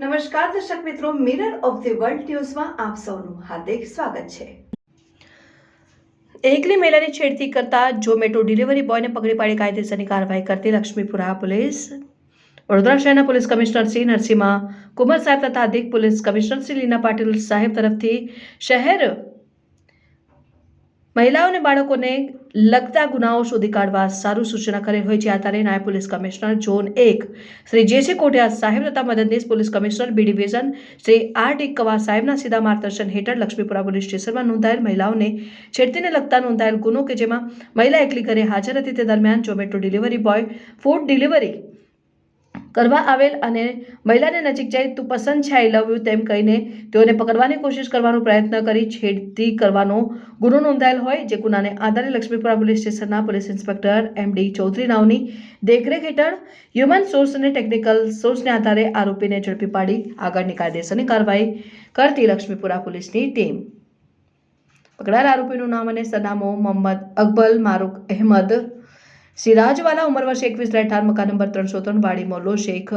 નમસ્કાર, દર્શક મિત્રો મિરર ઓફ ધી વર્લ્ડ ન્યૂઝમાં આપ સૌનું હાર્દિક સ્વાગત છે. એકલી મહિલાની છેડતી કરતા ઝોમેટો ડિલિવરી બોયને પકડી પાડી કાયદેસરની કાર્યવાહી કરતી લક્ષ્મીપુરા પોલીસ. વડોદરા શહેરના પોલીસ કમિશનર શ્રી નરસિંહા કુમાર સાહેબ તથા અધિક પોલીસ કમિશનર શ્રી લીના પાટીલ સાહેબ તરફથી શહેર મહિલાઓ અને બાળકોને લગતા ગુનાઓ શોધી કાઢવા સારું સૂચના કરેલ હોય છે. આ તારે નાયબ પોલીસ કમિશનર ઝોન એક શ્રી જે છે કોટિયા સાહેબ તથા મદદનીશ police commissioner B division Shri R D Kava સાહેબના સીધા માર્ગદર્શન હેઠળ લક્ષ્મીપુરા પોલીસ સ્ટેશનમાં નોંધાયેલ મહિલાઓને છેડતીને લગતા નોંધાયેલ ગુનો કે જેમાં મહિલા એકલી ઘરે હાજર હતી. તે દરમિયાન Zomato delivery boy, food delivery કરવા આવેલ અને મહિલાને નજીક જઈ તું પસંદ છે આઈ લવ યુ તેમ કહીને તેઓને પકડવાની કોશિશ કરવાનો પ્રયત્ન કરી છેડતી કરવાનો ગુનો નોંધાયેલ હોય, જે ગુનાને આધારે લક્ષ્મીપુરા પોલીસ સ્ટેશનના police inspector M D Chaudhari નાવની દેખરેખ હેઠળ હ્યુમન સોર્સ અને ટેકનિકલ સોર્સને આધારે આરોપીને ઝડપી પાડી આગળની કાયદેસરની કાર્યવાહી કરતી લક્ષ્મીપુરા પોલીસની ટીમ. પકડાયેલ આરોપીનું નામ અને સરનામું મોહમ્મદ અકબલ મારૂક અહેમદ સિરાજવાલા ઉંમર વર્ષ એકવીસ રહેઠાણ મકાન નંબર ત્રણસો ત્રણ વાડી મોલ્લો શેખ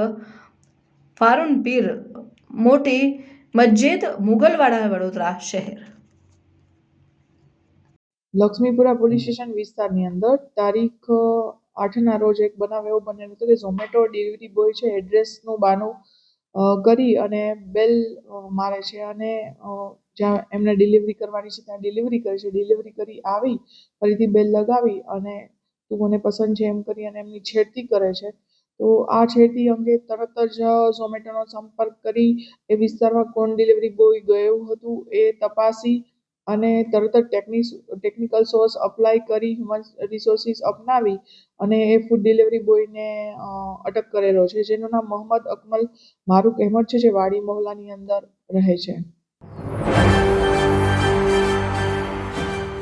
ફારૂન પીર મોટી મસ્જિદ મુગલવાડા વડોદરા શહેર. લક્ષ્મીપુરા પોલીસ સ્ટેશન વિસ્તારની અંદર તારીખ આઠના રોજ એક બનાવ એવો બનેલો હતો કે ઝોમેટો ડિલિવરી બોય છે, એડ્રેસનું બાનું કરી અને બેલ મારે છે અને જ્યાં એમને ડિલિવરી કરવાની છે ત્યાં ડિલિવરી કરે છે. ડિલિવરી કરી આવી, ફરીથી બેલ લગાવી અને તું મને પસંદ છે એમ કરી અને એમની છેડતી કરે છે. તો આ છેડતી અંગે તરત જ ઝોમેટોનો સંપર્ક કરી એ વિસ્તારમાં કોણ ડિલિવરી બોય ગયું હતું એ તપાસી અને તરત જ ટેકનિક ટેકનિકલ સોર્સ અપ્લાય કરી, હ્યુમન રિસોર્સિસ અપનાવી અને એ ફૂડ ડિલિવરી બોયને અટક કરેલો છે, જેનું નામ મોહમ્મદ અકમલ મારૂક અહેમદ છે, જે વાડી મહોલ્લાની અંદર રહે છે.